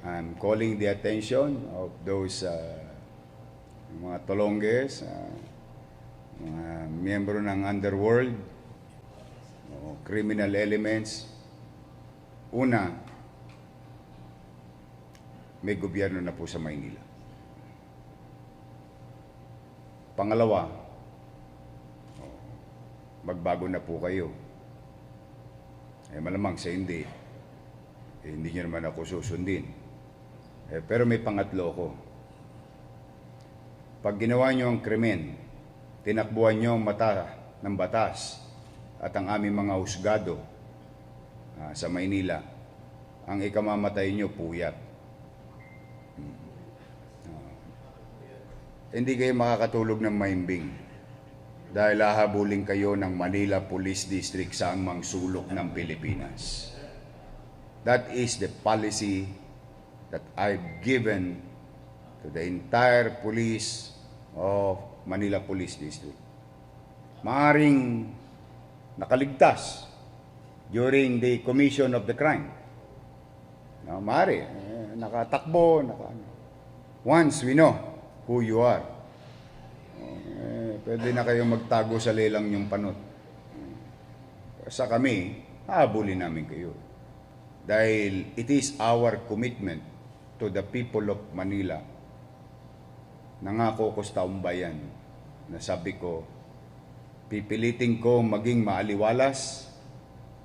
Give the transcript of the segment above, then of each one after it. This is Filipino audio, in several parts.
I'm calling the attention of those uh, mga tolonges, uh, mga miyembro ng underworld, o criminal elements. Una, may gobyerno na po sa Maynila. Pangalawa, magbago na po kayo. Eh malamang sa hindi, eh, hindi nyo naman ako susundin. Eh, pero may pangatlo ko. Pag ginawa nyo ang krimen, tinakbuhan nyo ang mata ng batas at ang aming mga husgado ah, sa Maynila, ang ikamamatay nyo puyat. Hmm. Ah. hindi kayo makakatulog ng maimbing dahil hahabulin kayo ng Manila Police District sa angmang sulok ng Pilipinas. That is the policy that I've given to the entire police of Manila Police District. Maaring nakaligtas during the commission of the crime. No, maaari, eh, nakatakbo, naka. Once we know who you are, eh, pwede na kayong magtago sa lelang yung panot. Sa kami, hahabulin namin kayo. Dahil it is our commitment to the people of Manila. Nangako ko sa taong bayan na sabi ko, pipilitin ko maging maaliwalas,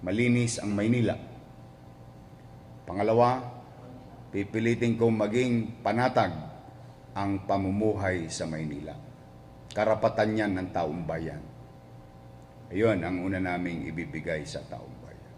malinis ang Maynila. Pangalawa, pipilitin ko maging panatag ang pamumuhay sa Maynila. Karapatan yan ng taong bayan. Ayun ang una naming ibibigay sa taong bayan.